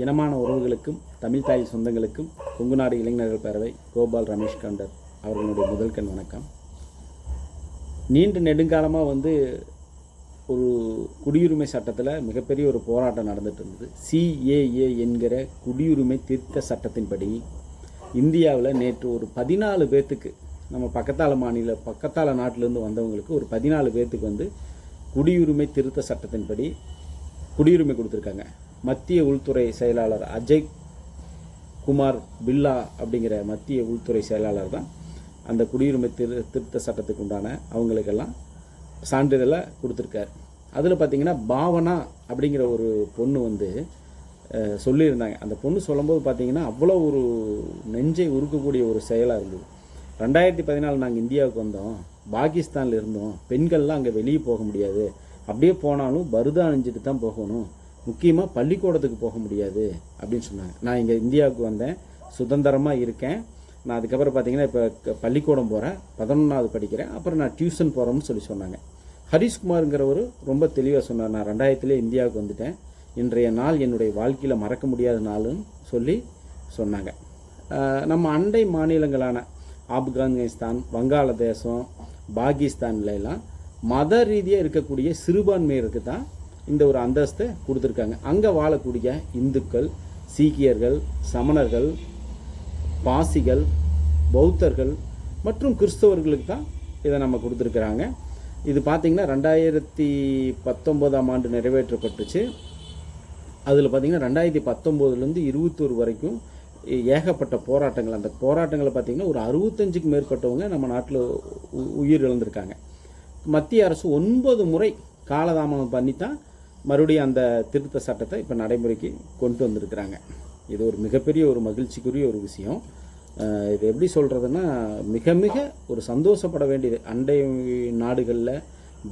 இனமான உறவுகளுக்கும் தமிழ் தாய் சொந்தங்களுக்கும் கொங்குநாடு இளைஞர்கள் பேரவை கோபால் ரமேஷ் கண்டர் அவர்களுடைய முதல்கண் வணக்கம். நீண்ட நெடுங்காலமாக வந்து ஒரு குடியுரிமை சட்டத்தில் மிகப்பெரிய ஒரு போராட்டம் நடந்துட்டு இருந்தது. சிஏஏ என்கிற குடியுரிமை திருத்த சட்டத்தின்படி இந்தியாவில் நேற்று ஒரு பதினாலு பேர்த்துக்கு நம்ம பக்கத்தால மாநில பக்கத்தால நாட்டிலேருந்து வந்தவங்களுக்கு ஒரு பதினாலு பேர்த்துக்கு வந்து குடியுரிமை திருத்த சட்டத்தின்படி குடியுரிமை கொடுத்துருக்காங்க. மத்திய உள்துறை செயலாளர் அஜய் குமார் பில்லா அப்படிங்கிற மத்திய உள்துறை செயலாளர் தான். அந்த குடியுரிமை திரு திருத்த சட்டத்துக்கு உண்டான அவங்களுக்கெல்லாம் சான்றிதழை கொடுத்துருக்காரு. அதில் பார்த்தீங்கன்னா பாவனா அப்படிங்கிற ஒரு பொண்ணு வந்து சொல்லியிருந்தாங்க. அந்த பொண்ணு சொல்லும்போது பார்த்தீங்கன்னா அவ்வளோ ஒரு நெஞ்சை உருக்கக்கூடிய ஒரு செயலாக இருந்தது. ரெண்டாயிரத்தி பதினாலு நாங்கள் இந்தியாவுக்கு வந்தோம். பாகிஸ்தானில் இருந்தோம். பெண்கள்லாம் அங்கே வெளியே போக முடியாது. அப்படியே போனாலும் பருதா அணிஞ்சிட்டு தான் போகணும். முக்கியமாக பள்ளிக்கூடத்துக்கு போக முடியாது அப்படின்னு சொன்னாங்க. நான் இங்கே இந்தியாவுக்கு வந்தேன். சுதந்திரமாக இருக்கேன். நான் அதுக்கப்புறம் பார்த்தீங்கன்னா இப்போ பள்ளிக்கூடம் போகிறேன் பதினொன்றாவது படிக்கிறேன். அப்புறம் நான் டியூஷன் போகிறோம்னு சொல்லி சொன்னாங்க. ஹரிஷ்குமாருங்கிறவர் ரொம்ப தெளிவாக சொன்னார். நான் ரெண்டாயிரத்துலேயே இந்தியாவுக்கு வந்துட்டேன். இன்றைய நாள் என்னுடைய வாழ்க்கையில் மறக்க முடியாத நாளுன்னு சொல்லி சொன்னாங்க. நம்ம அண்டை மாநிலங்களான ஆப்கானிஸ்தான் வங்காளதேசம் பாகிஸ்தான்ல எல்லாம் மத ரீதியாக இருக்கக்கூடிய சிறுபான்மையருக்கு தான் இந்த ஒரு அந்தஸ்தை கொடுத்துருக்காங்க. அங்கே வாழக்கூடிய இந்துக்கள் சீக்கியர்கள் சமணர்கள் பாசிகள் பௌத்தர்கள் மற்றும் கிறிஸ்தவர்களுக்கு தான் இதை நம்ம கொடுத்துருக்குறாங்க. இது பார்த்திங்கன்னா ரெண்டாயிரத்தி பத்தொம்போதாம் ஆண்டு நிறைவேற்றப்பட்டுச்சு. அதில் பார்த்தீங்கன்னா ரெண்டாயிரத்தி பத்தொம்போதுலேருந்து இருபத்தோரு வரைக்கும் ஏகப்பட்ட போராட்டங்கள். அந்த போராட்டங்களை பார்த்தீங்கன்னா ஒரு அறுபத்தஞ்சுக்கு மேற்பட்டவங்க நம்ம நாட்டில் உயிர் இழந்திருக்காங்க மத்திய அரசு ஒன்பது முறை காலதாமதம் பண்ணி தான் மறுபடியும் அந்த திருத்த சட்டத்தை இப்போ நடைமுறைக்கு கொண்டு வந்திருக்கிறாங்க. இது ஒரு மிகப்பெரிய ஒரு மகிழ்ச்சிக்குரிய ஒரு விஷயம். இது எப்படி சொல்கிறதுன்னா மிக மிக ஒரு சந்தோஷப்பட வேண்டியது. அண்டை நாடுகளில்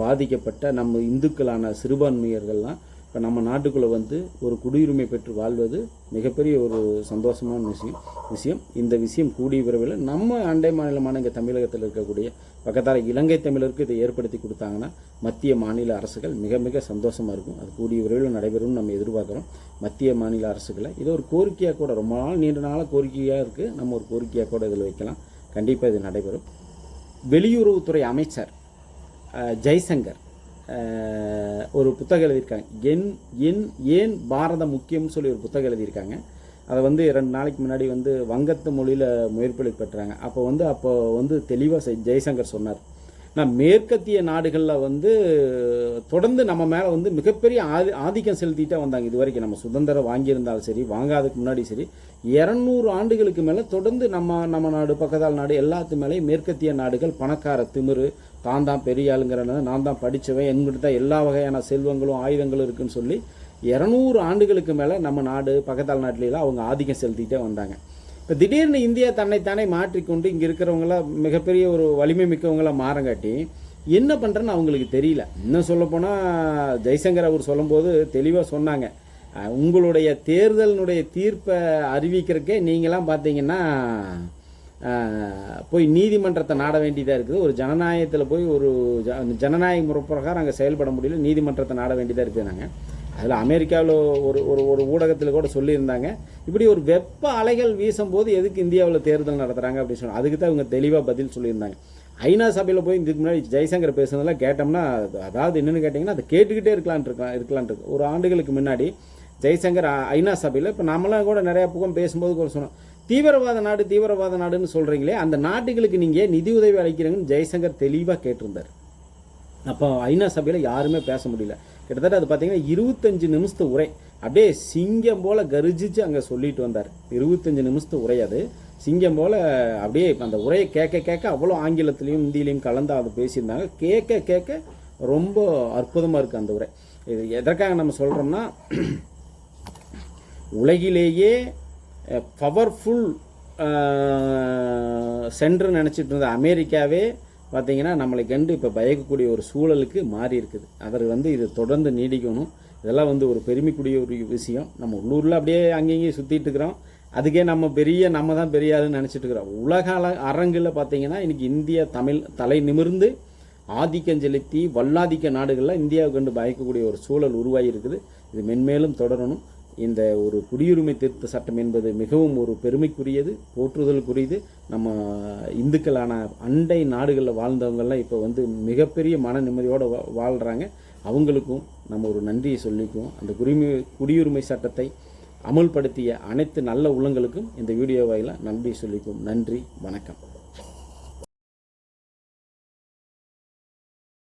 பாதிக்கப்பட்ட நம்ம இந்துக்களான சிறுபான்மையர்கள்லாம் இப்போ நம்ம நாட்டுக்குள்ளே வந்து ஒரு குடியுரிமை பெற்று வாழ்வது மிகப்பெரிய ஒரு சந்தோஷமான விஷயம் விஷயம். இந்த விஷயம் கூடிய விரைவில் நம்ம அண்டை மாநிலமான இங்கே தமிழகத்தில் இருக்கக்கூடிய பக்கத்தால் இலங்கை தமிழருக்கு இதை ஏற்படுத்தி கொடுத்தாங்கன்னா மத்திய மாநில அரசுகள் மிக மிக சந்தோஷமாக இருக்கும். அது கூடிய விரைவில் நடைபெறும்னு நம்ம எதிர்பார்க்குறோம். மத்திய மாநில அரசுகளை இது ஒரு கோரிக்கையாக கூட ரொம்ப நாள் நீண்ட நாளாக கோரிக்கையாக இருக்குது நம்ம ஒரு கோரிக்கையாக கூட இதில் வைக்கலாம். கண்டிப்பாக இது நடைபெறும். வெளியுறவுத்துறை அமைச்சர் ஜெய்சங்கர் ஒரு புத்தகம் எழுதியிருக்காங்க. என் என் ஏன் பாரதம் முக்கியம்னு சொல்லி ஒரு புத்தகம் எழுதியிருக்காங்க. அதை வந்து ரெண்டு நாளைக்கு முன்னாடி வந்து வங்கத்து மொழியில் முயற்சி பெற்றாங்க. அப்போ வந்து அப்போ வந்து தெளிவாக ஜெய்சங்கர் சொன்னார். நான் மேற்கத்திய நாடுகளில் வந்து தொடர்ந்து நம்ம மேலே வந்து மிகப்பெரிய ஆதி ஆதிக்கம் செலுத்திட்டே வந்தாங்க. இது வரைக்கும் நம்ம சுதந்திரம் வாங்கியிருந்தாலும் சரி வாங்காததுக்கு முன்னாடி சரி இரநூறு ஆண்டுகளுக்கு மேலே தொடர்ந்து நம்ம நம்ம நாடு பக்கத்தால் நாடு எல்லாத்து மேலேயும் மேற்கத்திய நாடுகள் பணக்கார திமிரு தான் தான் பெரிய ஆளுங்கிறன நான் தான் படித்தவன் என்கிட்ட தான் எல்லா வகையான செல்வங்களும் ஆயுதங்களும் இருக்குன்னு சொல்லி இரநூறு ஆண்டுகளுக்கு மேலே நம்ம நாடு பக்கத்தால் நாட்டிலாம் அவங்க ஆதிக்கம் செலுத்திட்டே வந்தாங்க. இப்போ திடீர்னு இந்தியா தன்னைத்தானே மாற்றிக்கொண்டு இங்கே இருக்கிறவங்களாம் மிகப்பெரிய ஒரு வலிமை மிக்கவங்களாம் மாறங்காட்டி என்ன பண்ணுறேன்னு அவங்களுக்கு தெரியல. இன்னும் சொல்லப்போனால் ஜெய்சங்கர் அவர் சொல்லும்போது தெளிவாக சொன்னாங்க. உங்களுடைய தேர்தலினுடைய தீர்ப்பை அறிவிக்கிறக்கே நீங்களாம் பார்த்தீங்கன்னா போய் நீதிமன்றத்தை நாட வேண்டியதாக இருக்குது. ஒரு ஜனநாயகத்தில் போய் ஒரு ஜ- ஜனநாயக முறை பிரகாரம் அங்கே செயல்பட முடியல நீதிமன்றத்தை நாட வேண்டியதாக இருக்குது நாங்கள் அதில் அமெரிக்காவில் ஒரு ஒரு ஒரு ஊடகத்தில் கூட சொல்லியிருந்தாங்க. இப்படி ஒரு வெப்ப அலைகள் வீசும்போது எதுக்கு இந்தியாவில் தேர்தல் நடத்துகிறாங்க அப்படின்னு சொன்னாங்க அதுக்கு தான் இவங்க தெளிவாக பதில் சொல்லியிருந்தாங்க. ஐநா சபையில் போய் இதுக்கு முன்னாடி ஜெய்சங்கர் பேசுனதெல்லாம் கேட்டோம்னா அதாவது என்னென்னு கேட்டிங்கன்னா அதை கேட்டுக்கிட்டே இருக்கலாம் இருக்கலாம் இருக்கலான்ட்டு இருக்கு. ஒரு ஆண்டுகளுக்கு முன்னாடி ஜெய்சங்கர் ஐநா சபையில் இப்போ நம்மளாம் கூட நிறையா புகம் பேசும்போது கூட சொன்னோம். தீவிரவாத நாடு தீவிரவாத நாடுன்னு சொல்கிறீங்களே அந்த நாட்டுகளுக்கு நீங்கள் நிதி உதவி அளிக்கிறீங்கன்னு ஜெய்சங்கர் தெளிவாக கேட்டிருந்தார். அப்போ ஐநா சபையில் யாருமே பேச முடியல. கிட்டத்தட்ட அது பார்த்தீங்கன்னா இருபத்தஞ்சு நிமிஷத்து உரை. அப்படியே சிங்கம் போல் கர்ஜிச்சு அங்கே சொல்லிட்டு வந்தார். இருபத்தஞ்சு நிமிஷத்து உரை அது. சிங்கம் போல் அப்படியே அந்த உரையை கேட்க கேட்க அவ்வளோ ஆங்கிலத்திலையும் ஹிந்திலையும் கலந்து அதை பேசியிருந்தாங்க. கேட்க கேட்க ரொம்ப அற்புதமாக இருக்குது அந்த உரை. இது எதற்காக நம்ம சொல்கிறோம்னா உலகிலேயே பவர்ஃபுல் சென்டர் நினச்சிட்டு இருந்த அமெரிக்காவே பார்த்தீங்கன்னா நம்மளை கண்டு இப்போ பயக்கக்கூடிய ஒரு சூழலுக்கு மாறி இருக்குது. அவர் வந்து இது தொடர்ந்து நீடிக்கணும். இதெல்லாம் வந்து ஒரு பெருமைக்குரிய ஒரு விஷயம். நம்ம உள்ளூரில் அப்படியே அங்கேயும் சுற்றிட்டு இருக்கிறோம். அதுக்கே நம்ம பெரிய நம்ம தான் பெரிய ஆளுன்னு நினச்சிட்டு இருக்கிறோம். உலக அல அரங்கில் பார்த்திங்கன்னா இன்றைக்கி இந்தியா தமிழ் தலை நிமிர்ந்து ஆதிக்கம் செலுத்தி வல்லாதிக்க நாடுகளில் இந்தியாவை கண்டு பயக்கக்கூடிய ஒரு சூழல் உருவாகி இருக்குது. இது மென்மேலும் தொடரணும். இந்த ஒரு குடியுரிமை திருத்த சட்டம் என்பது மிகவும் ஒரு பெருமைக்குரியது போற்றுதலுக்குரியது. நம்ம இந்துக்களான அண்டை நாடுகளில் வாழ்ந்தவங்கள்லாம் இப்போ வந்து மிகப்பெரிய மன நிம்மதியோடு வா வாழ்கிறாங்க அவங்களுக்கும் நம்ம ஒரு நன்றியை சொல்லிக்குவோம். அந்த குடிமை குடியுரிமை சட்டத்தை அமல்படுத்திய அனைத்து நல்ல உள்ளங்களுக்கும் இந்த வீடியோ வாயிலாக நன்றி சொல்லிக்குவோம். நன்றி வணக்கம்.